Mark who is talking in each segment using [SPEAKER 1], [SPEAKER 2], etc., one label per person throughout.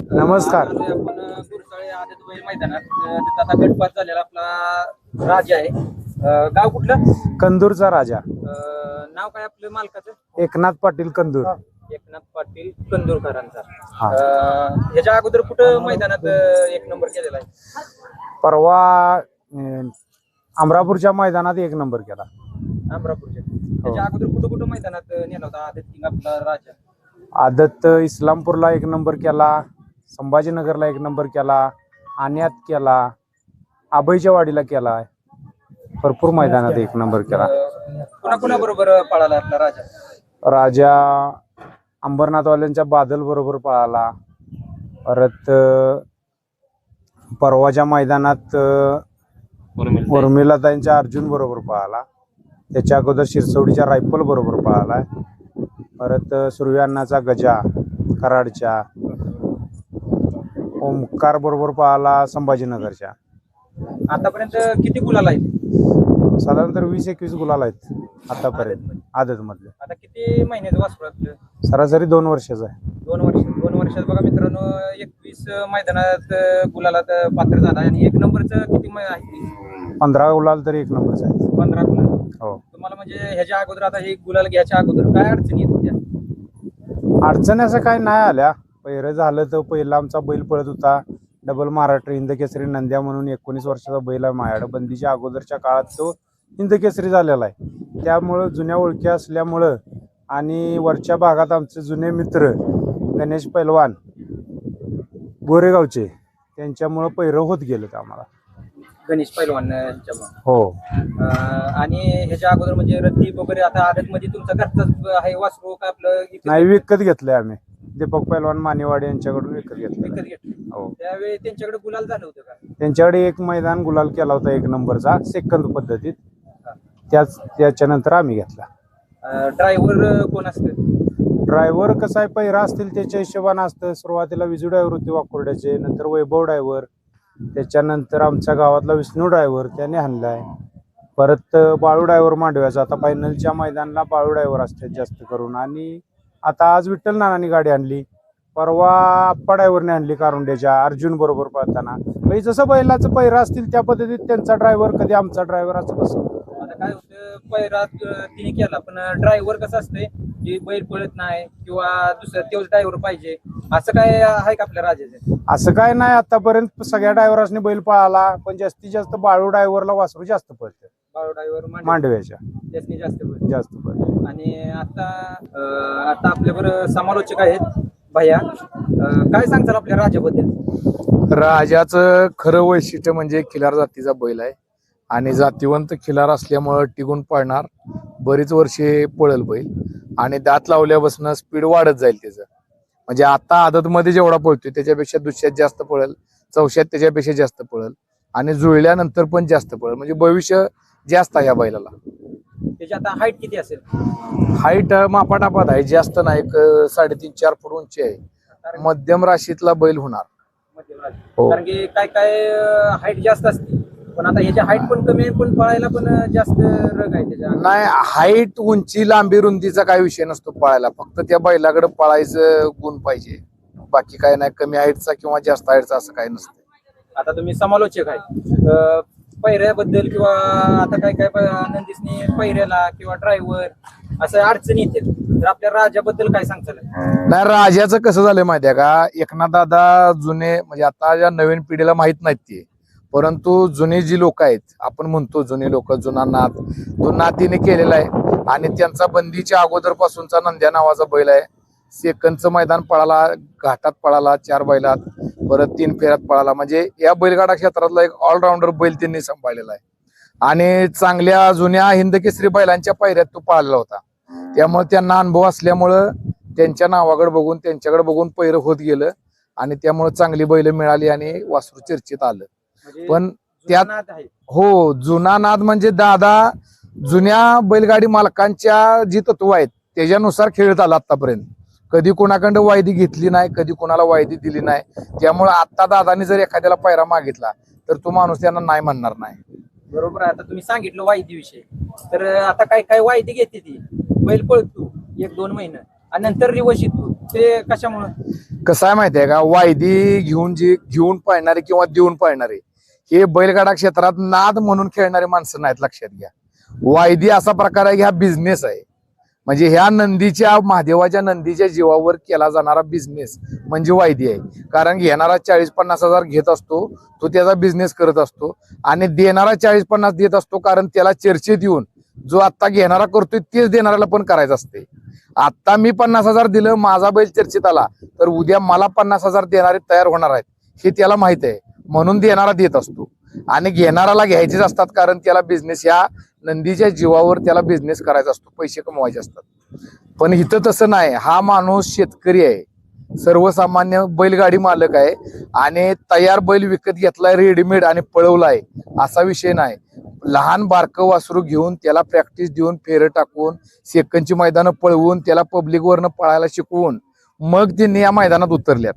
[SPEAKER 1] नमस्कार.
[SPEAKER 2] आपण गुरसाळे मैदानात अं, तिथं आता गटपात झालेला आपला राजा आहे. अं, गाव कुठलं?
[SPEAKER 1] कंदूरचा राजा.
[SPEAKER 2] अं, नाव काय आपलं मालकाचं?
[SPEAKER 1] एकनाथ पाटील कंदूर.
[SPEAKER 2] एकनाथ पाटील कंदूरकरांचा.
[SPEAKER 1] हा.
[SPEAKER 2] अं, ह्याच्या अगोदर कुठं मैदानात अं, एक नंबर केलेला आहे?
[SPEAKER 1] परवा अं, अमरापूरच्या मैदानात एक नंबर केला.
[SPEAKER 2] अमरापूरच्या. त्याच्या अगोदर कुठं कुठं मैदानात अं, नेला होता आदित किंग आपला राजा?
[SPEAKER 1] आदत इस्लामपूरला एक नंबर केला. संभाजीनगरला एक नंबर केला आण्यात केला आबईच्या वाडीला केला भरपूर मैदानात एक नंबर केला.
[SPEAKER 2] कुणा कुणा बरोबर पळाला आपला राजा?
[SPEAKER 1] राजा अंबरनाथवाल्यांच्या बादल बरोबर पळाला. परत परवाच्या मैदानात उर्मिलाताईंच्या अर्जुन बरोबर पळाला. त्याच्या अगोदर शिरसवडीच्या रायफल बरोबर पळाला परत सूर्यान्नाचा गजा कराडच्या. ओमकार बरोबर पळाला संभाजीनगरच्या.
[SPEAKER 2] आतापर्यंत किती गुलाल आहेत?
[SPEAKER 1] साधारणतः वीस एकवीस गुलाल आहेत आतापर्यंत आदत मधले
[SPEAKER 2] आता किती महिन्याचं वासरू आपलं
[SPEAKER 1] सरासरी दोन वर्षाचा आहे.
[SPEAKER 2] दोन वर्ष दोन वर्षात बघा मित्रांनो एकवीस मैदानात अं, गुलालात अं, पात्र झाला आणि एक नंबरचं किती मै- आहे?
[SPEAKER 1] पंधरा गुलाल तरी एक नंबरचा आहे.
[SPEAKER 2] पंधरा गुलाल.
[SPEAKER 1] हो.
[SPEAKER 2] तुम्हाला म्हणजे ह्याच्या अगोदर आता हे गुलाल घ्यायच्या अगोदर काय अडचणी येत होत्या
[SPEAKER 1] अडचण असं काय नाही आल्या. पहिरं झालं तर पहिला आमचा बैल पळत होता. डबल महाराष्ट्र हिंद केसरी नंद्या म्हणून एकोणीस वर्षाचा बैल आहे माझ्याकडे. बंदीच्या अगोदरच्या काळात तो हिंद केसरी झालेला आहे. त्यामुळं जुन्या ओळखी असल्यामुळं आणि वरच्या भागात आमचे जुने मित्र गणेश पैलवान गोरेगावचे त्यांच्यामुळं पहिरं होत गेलं आम्हाला.
[SPEAKER 2] गणेश पैलवान यांच्यामुळे
[SPEAKER 1] हो.
[SPEAKER 2] आणि ह्याच्या अगोदर म्हणजे रद्दी वगैरे आता आदत मध्ये तुमचा घरचाच आहे वासरू का आपलं
[SPEAKER 1] नाही विकत घेतलंय आम्ही. दीपक पैलवान मानेवाडी यांच्याकडून विकत घेतलं
[SPEAKER 2] विकत घेतलं
[SPEAKER 1] हो.
[SPEAKER 2] त्यावेळी त्यांच्याकडे गुलाल झालं होतं का?
[SPEAKER 1] त्यांच्याकडे एक मैदान गुलाल केला होता एक नंबरचा सेकंद पद्धतीत. त्याच त्याच्यानंतर आम्ही घेतला.
[SPEAKER 2] ड्रायव्हर कोण असतं?
[SPEAKER 1] ड्रायव्हर कसा आहे पहिरा असतील त्याच्या हिशोबानं असतं. सुरुवातीला विजू ड्रायव्हर होते वाकोर्ड्याचे नंतर वैभव ड्रायव्हर त्याच्यानंतर आमच्या गावातला विष्णू ड्रायव्हर त्याने हाणलाय परत बाळू ड्रायव्हर मांडव्याचा. आता फायनलच्या मैदानाला बाळू ड्रायव्हर असतात जास्त करून. आणि आता आज विठ्ठल नानानी गाडी आणली. परवा आप्पा ड्रायव्हरने आणली कारुंड्याच्या अर्जुन बरोबर पळताना. म्हणजे जसं बैलाचं पहिरा असतील त्या पद्धतीत त्यांचा ड्रायव्हर कधी आमचा ड्रायव्हर असं कसं
[SPEAKER 2] आता काय होतं पैरा तिने केला पण ड्रायव्हर कसं असतंय की बैल पळत नाही किंवा दुसरं तेवढं ड्रायव्हर पाहिजे. असं काय आहे का आपल्या राजाचं
[SPEAKER 1] असं काय नाही आतापर्यंत सगळ्या ड्रायव्हरांनी बैल पळाला पण जास्तीत जास्त बाळू ड्रायव्हरला वासरू जास्त पळते.
[SPEAKER 2] बाळू ड्रायव्हर
[SPEAKER 1] मांडव्याच्या.
[SPEAKER 2] त्यासनी जास्त बैल
[SPEAKER 1] जास्त पळते.
[SPEAKER 2] आणि आता अं, आता आपल्याबरोबर समालोचक आहेत भैया. अं, काय सांगताल आपल्या राजाबद्दल
[SPEAKER 3] राजाचं खरं वैशिष्ट्य म्हणजे खिलार जातीचा बैल आहे. आणि जातीवंत खिलार असल्यामुळं टिकून पळणार. बरीच वर्षे पळल बैल. आणि दात लावल्यापासून स्पीड वाढत जाईल त्याचं. म्हणजे आता आदतमध्ये जेवढा पळतोय त्याच्यापेक्षा दुसऱ्यात जास्त पळल चौशात त्याच्यापेक्षा जास्त पळल आणि जुळल्यानंतर पण जास्त पळल. म्हणजे भविष्य जास्त आहे या बैलाला.
[SPEAKER 2] आता हाईट किती असेल?
[SPEAKER 3] हाईट मापाटापात आहे. जास्त नाही एक साडेतीन चार फूट उंची आहे. मध्यम राशीतला बैल होणार. हो.
[SPEAKER 2] कारण की काय काय हाईट जास्त असते. पण आता ह्याची हाईट पण कमी आहे पण पळायला पण जास्त रग आहे त्याच्या
[SPEAKER 3] नाही हाईट उंची लांबी रुंदीचा काय विषय नसतो पळायला. फक्त त्या बैलाकडे पळायचं गुण पाहिजे. बाकी काय नाही कमी हाईटचा किंवा जास्त हाईटचा असं काय नसतं.
[SPEAKER 2] आता तुम्ही समालोचक आहे. अं, पैऱ्याबद्दल किंवा आता काय काय नंदीसनी पैऱ्याला किंवा ड्रायव्हर असं अडचणी येते तर आपल्या राजाबद्दल काय सांगताल?
[SPEAKER 3] नाही राजाचं कसं झालंय माहितीये का? एकनाथ दादा जुने म्हणजे आता या नवीन पिढीला माहीत नाहीत ते. परंतु जुने जी लोक आहेत आपण म्हणतो जुने लोक जुना नाथ तो नातीने केलेला आहे. आणि त्यांचा बंदीच्या अगोदर पासूनचा नंद्या नावाचा बैल आहे. सेकंदचं मैदान पळाला घाटात पळाला चार बैलात परत तीन फेऱ्यात पळाला. म्हणजे या बैलगाडा क्षेत्रातला एक ऑलराऊंडर बैल त्यांनी सांभाळलेला आहे. आणि चांगल्या जुन्या हिंदकेसरी बैलांच्या पायऱ्यात तो पाळलेला होता. त्यामुळे त्यांना अनुभव असल्यामुळं त्यांच्या नावाकडे बघून त्यांच्याकडे बघून पैर होत गेलं. आणि त्यामुळे चांगली बैल मिळाली आणि वासरू चर्चेत आलं. पण
[SPEAKER 2] जुना
[SPEAKER 3] त्यात हो जुना नाद म्हणजे दादा जुन्या बैलगाडी मालकांच्या जी तत्व आहेत त्याच्यानुसार खेळत आला आतापर्यंत कधी कोणाकडं वायदी घेतली नाही कधी कोणाला वायदी दिली नाही. त्यामुळे आता दादानी जर एखाद्याला पायरा मागितला तर तो माणूस त्यांना नाही म्हणणार नाही.
[SPEAKER 2] बरोबर आहे आता तुम्ही सांगितलं वायदी विषय तर आता काय काय वायदी घेते ती? बैल पळतो एक दोन महिने. आणि नंतर रिवर्स येतो. ते कशामुळं?
[SPEAKER 3] कसं आहे माहिती आहे का? वायदी घेऊन जी घेऊन पळणारे किंवा देऊन पळणारे हे बैलगाडा क्षेत्रात नाद म्हणून खेळणारे माणसं नाहीत लक्षात घ्या. वायदी असा प्रकार आहे हा बिझनेस आहे. म्हणजे ह्या नंदीच्या महादेवाच्या नंदीच्या जीवावर केला जाणारा बिझनेस म्हणजे वायदी आहे. कारण घेणारा चाळीस पन्नास हजार घेत असतो तो त्याचा बिझनेस करत असतो. आणि देणारा चाळीस पन्नास देत असतो कारण त्याला चर्चेत येऊन जो आता घेणारा करतोय तेच देणाऱ्याला पण करायचं असते. आता मी पन्नास हजार दिलं माझा बैल चर्चेत आला तर उद्या मला पन्नास हजार देणारे तयार होणार आहेत हे त्याला माहीत आहे. म्हणून देणारा देत असतो. आणि घेणाराला घ्यायचेच असतात कारण त्याला बिझनेस या नंदीच्या जीवावर त्याला बिझनेस करायचा असतो. पैसे कमवायचे असतात. पण इथं तसं नाही. हा माणूस शेतकरी आहे. सर्वसामान्य बैलगाडी मालक आहे. आणि तयार बैल विकत घेतलाय रेडीमेड आणि पळवलाय असा विषय नाही. लहान बारकं वासरू घेऊन त्याला प्रॅक्टिस देऊन फेरं टाकून सेकंदची मैदानं पळवून त्याला पब्लिकवरनं पळायला शिकवून मग त्यांनी या मैदानात उतरल्यात.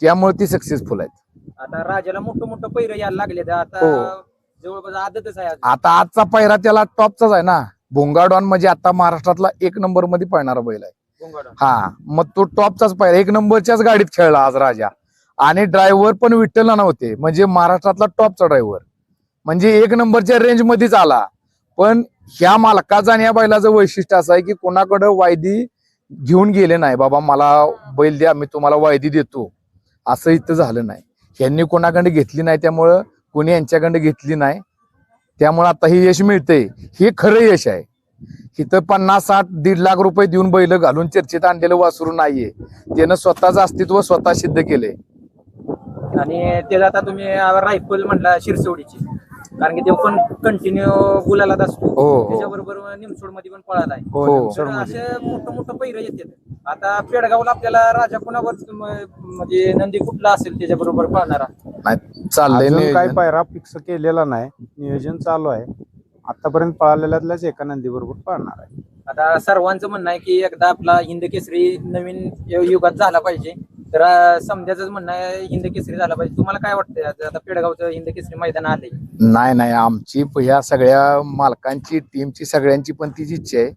[SPEAKER 3] त्यामुळे ती सक्सेसफुल आहेत.
[SPEAKER 2] आता राजाला मोठं मोठं पैर यायला लागले आता
[SPEAKER 3] हो.
[SPEAKER 2] जवळपास आदतच आहे अजून.
[SPEAKER 3] आता आजचा पहिरा त्याला टॉपचाच आहे ना. भोंगाडॉन म्हणजे आता महाराष्ट्रातला एक नंबरमध्ये पळणारा बैल आहे.
[SPEAKER 2] गोंगाडा.
[SPEAKER 3] हा मग तो टॉपचाच पहिरा. एक नंबरच्याच गाडीत खेळला आज राजा. आणि ड्रायव्हर पण विठ्ठलना नव्हते. म्हणजे महाराष्ट्रातला टॉपचा ड्रायव्हर म्हणजे एक नंबरच्या रेंज मध्येच आला. पण ह्या मालकाचं आणि या बैलाचं वैशिष्ट्य असं आहे की कोणाकडं वायदी घेऊन गेले नाही. बाबा मला बैल द्या मी तुम्हाला वायदी देतो. असं इथं झालं नाही. ह्यांनी कोणाकडे घेतली नाही त्यामुळं कोणी यांच्याकडे घेतली नाही. त्यामुळे आता हे यश मिळतंय. हे खरं यश आहे. इथं पन्नास साठ दीड लाख रुपये देऊन बैल घालून चर्चेत आणलेलं वासरू नाहीये. त्यानं स्वतःचं अस्तित्व स्वतः सिद्ध केलंय.
[SPEAKER 2] आणि त्याला आता तुम्ही रायफल म्हणला शिरसवडीची. कारण की ते पण कंटिन्यू गुलालात असतो.
[SPEAKER 3] हो हो.
[SPEAKER 2] त्याच्याबरोबर निमसोडमध्ये पण पळाला आहे
[SPEAKER 1] हो.
[SPEAKER 2] असे मोठं मोठं पैर येतात. आता पेडगावला आपल्याला राजा कुणावर म्हणजे नंदी कुठला असेल त्याच्या बरोबर पळणारा
[SPEAKER 3] नाही चाललंय
[SPEAKER 1] अजून काय
[SPEAKER 3] नियोजन.
[SPEAKER 1] पायरा फिक्स केलेला नाही. नियोजन चालू आहे. आतापर्यंत पळालेल्यातल्याच एका नंदी बरोबर पळणार आहे?
[SPEAKER 2] आता सर्वांचं म्हणणं आहे की एकदा आपला हिंद केसरी नवीन यु- युगात झाला पाहिजे. तर अं, समजायचं म्हणणं आहे हिंद केसरी झाला पाहिजे. तुम्हाला काय वाटतंय आता आता पेडगावचं हिंद केसरी मैदान आले
[SPEAKER 3] नाही नाही आमची प- ह्या सगळ्या मालकांची टीमची सगळ्यांची पण तीच इच्छा आहे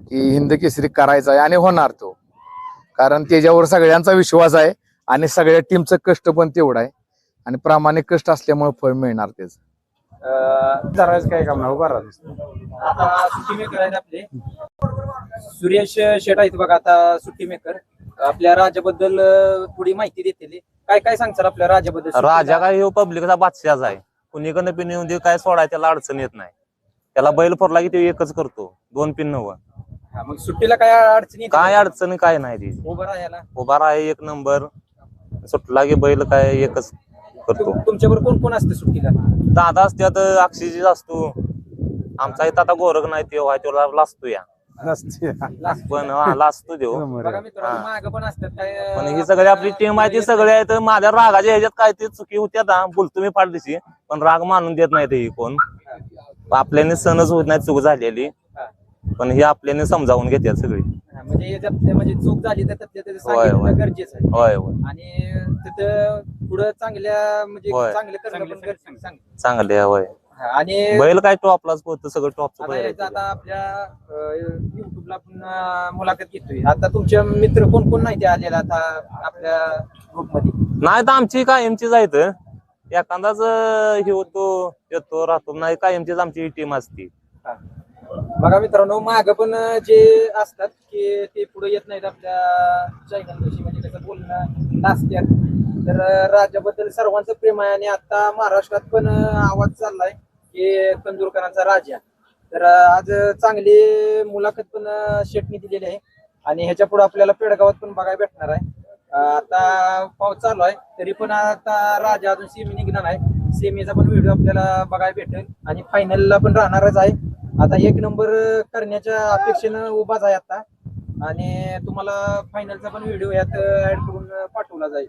[SPEAKER 3] की हिंद केसरी करायचा आहे आणि होणार तो. कारण त्याच्यावर सगळ्यांचा विश्वास आहे आणि सगळ्या टीमचं कष्ट पण तेवढं आहे. आणि प्रामाणिक कष्ट असल्यामुळे फळ मिळणार त्याचं.
[SPEAKER 2] अं,
[SPEAKER 1] करायचं काय काम नाही उभा राहा
[SPEAKER 2] आता सुट्टी मेकर आहेत आपले. सुरेश शेट आहेत बघा आता सुट्टी मेकर आपल्या राजाबद्दल थोडी माहिती देतील. काय काय सांगचाल आपल्या राजाबद्दल
[SPEAKER 4] राजा काय ह्यो पब्लिकचा बादशाच आहे. कुणीकडनं पिन येऊन दे काय सोडाय त्याला अडचण येत नाही. त्याला बैल फोडला की तो एकच करतो. दोन पिन नव
[SPEAKER 2] हा, मग सुट्टीला काय अडचणी येते?
[SPEAKER 4] काय अडचण काय नाही ती.
[SPEAKER 2] उभं राहायला
[SPEAKER 4] उभा आहे एक नंबर. सुटला की बैल काय एकच करतो.
[SPEAKER 2] तुमच्यावर कोण कोण असते सुट्टीला?
[SPEAKER 4] दादा असत्यात अक्षयजी असतो. आमचा इथं आता गोरख नाही तो आहे तो लाजतो या
[SPEAKER 1] नसते
[SPEAKER 4] पण हा, लाजतो देव
[SPEAKER 2] बघा मित्रांनो
[SPEAKER 4] हा.
[SPEAKER 2] माग पण असतात काय
[SPEAKER 4] पण ही सगळी आपली टीम आहे ती सगळे आहेत माझ्या रागाच्या ह्याच्यात काय ते चुकी होत्या ना बोलतो मी फार पण राग मानून देत नाही ते कोण. आपल्याने सणच होत नाही चूक झालेली. पण हे आपल्याने समजावून घेतात सगळी.
[SPEAKER 2] हा, म्हणजे म्हणजे चूक झाली तर त्यातल्या त्याचं
[SPEAKER 4] होय,
[SPEAKER 2] सांगितलं
[SPEAKER 4] होय.
[SPEAKER 2] गरजेचं आहे.
[SPEAKER 4] होय होय.
[SPEAKER 2] आणि तिथं पुढं चांगल्या म्हणजे
[SPEAKER 4] होय.
[SPEAKER 2] चांगलं करणं पण गरजेचं आहे.
[SPEAKER 4] चांगले. आहे, होय.
[SPEAKER 2] हा, आणि
[SPEAKER 4] बैल काय टॉपलाच पोहत सगळं टॉपचं
[SPEAKER 2] आता
[SPEAKER 4] बैल
[SPEAKER 2] याचं
[SPEAKER 4] आहे.
[SPEAKER 2] आता आपल्या युट्यूबला आपण अं, मुलाखत घेतोय. आता तुमचे मित्र कोण कोण नाही ते आलेला आता आपल्या ग्रुपमध्ये
[SPEAKER 4] नाही तर आमची कायमचीच आहेत. एखादाच अं, हे होतो येतो राहतो. नाही कायमचीच आमची टीम असती.
[SPEAKER 2] बघा मित्रांनो माग पण जे असतात की ते पुढे येत नाहीत आपल्या जैनांविषयी म्हणजे त्याचं बोलणं नाचत्यात तर राज्याबद्दल सर्वांचं प्रेम आहे आणि आता महाराष्ट्रात पण आवाज चाललाय की तंदुरकरांचा राजा. तर आज चांगली मुलाखत पण शेटनी दिलेली आहे आणि ह्याच्या पुढे आपल्याला पेडगावात पण बघायला भेटणार आहे. आता पाऊस चालू आहे तरी पण आता राजा अजून सेमी निघणार आहे. सेमीचा पण व्हिडिओ आपल्याला बघायला भेटेल आणि फायनलला पण राहणारच आहे. आता एक नंबर करण्याच्या अपेक्षेनं उभाच आहे आता. आणि तुम्हाला फायनलचा पण व्हिडिओ यात ऍड करून पाठवला जाईल.